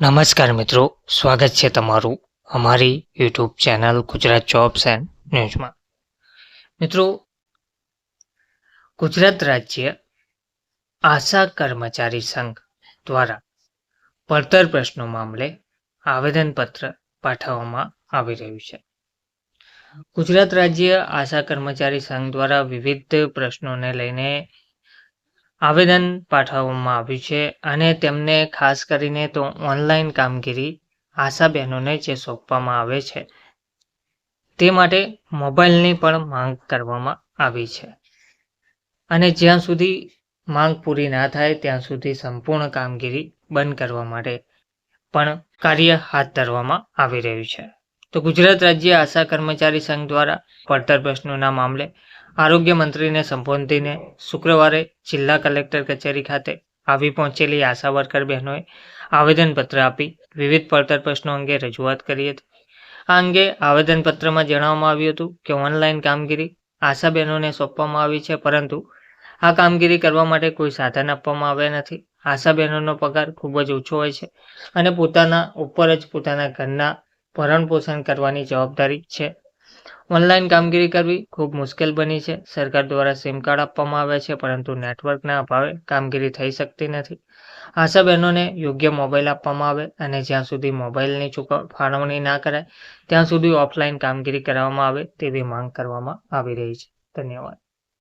નમસ્કાર મિત્રો, સ્વાગત છે તમારું અમારી YouTube channel Gujarat jobs and ન્યૂઝમાં મિત્રો, ગુજરાત રાજ્ય આશા કર્મચારી સંઘ દ્વારા પડતર પ્રશ્નો મામલે આવેદનપત્ર પાઠવવામાં આવી રહ્યું છે. ગુજરાત રાજ્ય આશા કર્મચારી સંઘ દ્વારા વિવિધ પ્રશ્નોને લઈને આવેદન પાઠવવામાં આવ્યું છે અને તેમને ખાસ કરીને તો ઓનલાઈન કામગીરી આશા બહેનોને જે સોંપવામાં આવે છે, તે માટે મોબાઈલની પણ માંગ કરવામાં આવી છે. અને જ્યાં સુધી માંગ પૂરી ના થાય, ત્યાં સુધી સંપૂર્ણ કામગીરી બંધ કરવા માટે પણ કાર્ય હાથ ધરવામાં આવી રહ્યું છે. તો ગુજરાત રાજ્ય આશા કર્મચારી સંઘ દ્વારા પડતર પ્રશ્નોના મામલે આરોગ્ય મંત્રીને સંબોધીને શુક્રવારે જિલ્લા કલેક્ટર કચેરી ખાતે આવી પહોંચેલી આશા વર્કર બહેનોએ આવેદનપત્ર આપી વિવિધ પડતર પ્રશ્નો અંગે રજૂઆત કરી હતી. આ અંગે આવેદનપત્રમાં જણાવવામાં આવ્યું હતું કે ઓનલાઈન કામગીરી આશા બહેનોને સોંપવામાં આવી છે, પરંતુ આ કામગીરી કરવા માટે કોઈ સાધન આપવામાં આવ્યા નથી. આશા બહેનોનો પગાર ખૂબ જ ઓછો હોય છે અને પોતાના, ઉપર જ પોતાના ઘરના ભરણ પોષણ કરવાની જવાબદારી છે. ઓનલાઈન કામગીરી કરવી ખૂબ મુશ્કેલ બની છે. સરકાર દ્વારા સિમ કાર્ડ આપવામાં આવ્યા છે, પરંતુ નેટવર્કના અભાવે કામગીરી થઈ શકતી નથી. આશા બહેનોને યોગ્ય મોબાઈલ આપવામાં આવે અને જ્યાં સુધી મોબાઈલની ચૂકવ ફાળવણી ના કરાય, ત્યાં સુધી ઓફલાઈન કામગીરી કરવામાં આવે તેવી માંગ કરવામાં આવી રહી છે. ધન્યવાદ.